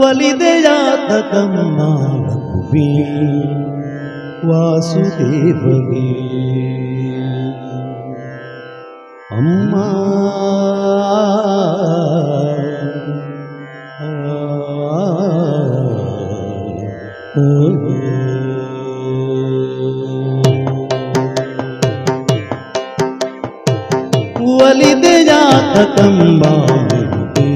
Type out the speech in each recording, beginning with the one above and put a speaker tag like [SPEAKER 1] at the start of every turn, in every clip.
[SPEAKER 1] ಒಲಿದೆಯಾದ ಕಮ್ಮಾಳಕುಬಿ ವಾಸುದೇವಗೆ ಅಮ್ಮ ಒಲಿದೆಯಾದ ಕಮ್ಮಾಳಕುಬಿ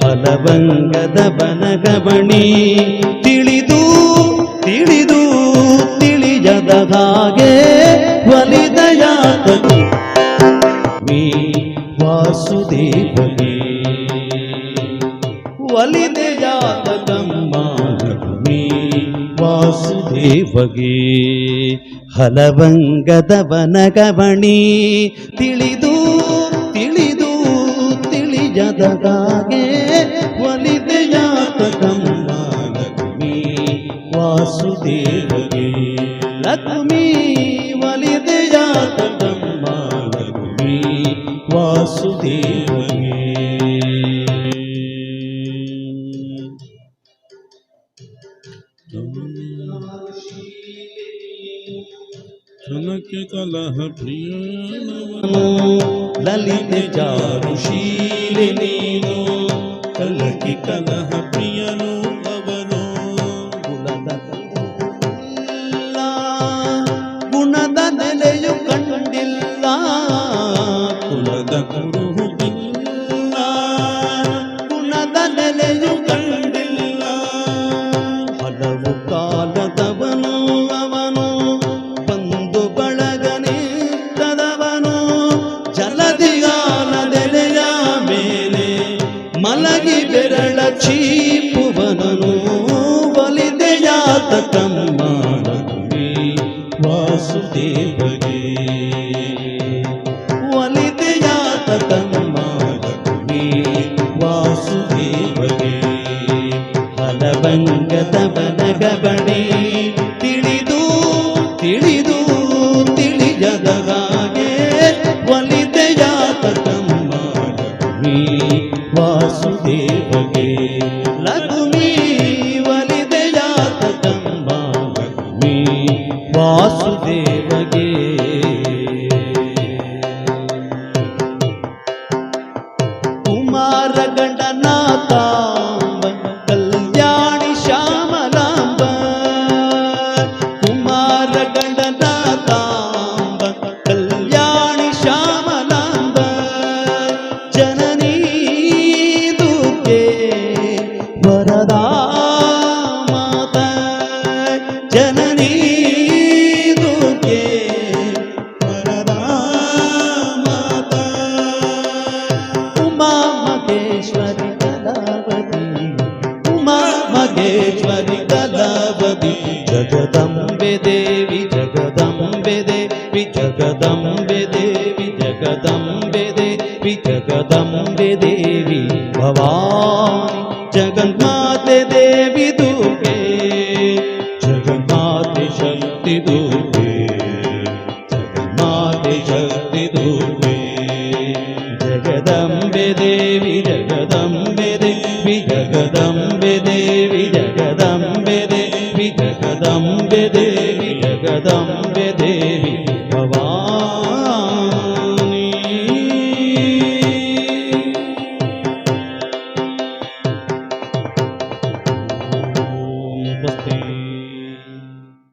[SPEAKER 1] ಫಲಭಂಗದ ಬನಗಬಣಿ ತಿಳಿದು ತಿಳಿದು, ತಿಳಿಯದ ಹಾಗೆ ಒಲಿದಯಾತನು ಮೀ ವಾಸುದೇವನಿ. ಒಲಿದೆಯಾದ ವಾಸುದೇವಗೆ. ಹಲವಂಗದ ವನಗವಣಿ ತಿಳಿದು ತಿಳಿದು ददागे वलिदया कदम्बा लक्ष्मी वासुदेवगे। लक्ष्मी वलिदया कदम्बा लक्ष्मी
[SPEAKER 2] वासुदेवगे। जनक कलह
[SPEAKER 1] प्रिय ललित चारुषी ಜಾರುಶೀಲೆ ನೀನು
[SPEAKER 2] ಕಲಕಿ ಕಲಹ ಪ್ರಿಯನು ಅವನು.
[SPEAKER 1] ಗುಣದ ಇಲ್ಲ, ಗುಣದ ನೆಲೆಯು ಕಂಡಿಲ್ಲ.
[SPEAKER 2] ಕುಲದ ಕುರುಹುಗಿಲ್ಲ
[SPEAKER 1] ಗುಣದ ನೆಲೆಯು
[SPEAKER 2] ಕಂಡಿಲ್ಲ.
[SPEAKER 1] ಮಲಗಿ ಬೆರಳ ಚೀಪುವನನು ಬಲಿದೆಯಾತ ಕಮ್ಮಿ ವಾಸುದೇವಗೆ. ಒಲಿದೆಯಾತ ಕಮ್ಮಿ ವಾಸುದೇವಗೆ. ಹಲವಂಗದ ಬನಗಬಣಿ ತಿಳಿದು ತಿಳಿದು ತಿಳಿಯದ लगे మహేశ్వరి కళావతి ఉమా మహేశ్వరి కళావతి. జగదంబె దేవి జగదంబె దేవి జగదంబె దేవి జగదంబె దేవి. ജഗദംബെ ദേവി ജഗദംബെ ദേവി ജഗദംബെ ദേവി ജഗദംബെ ദേവി ജഗദംബെ ദേവി ജഗദംബെ ദേവി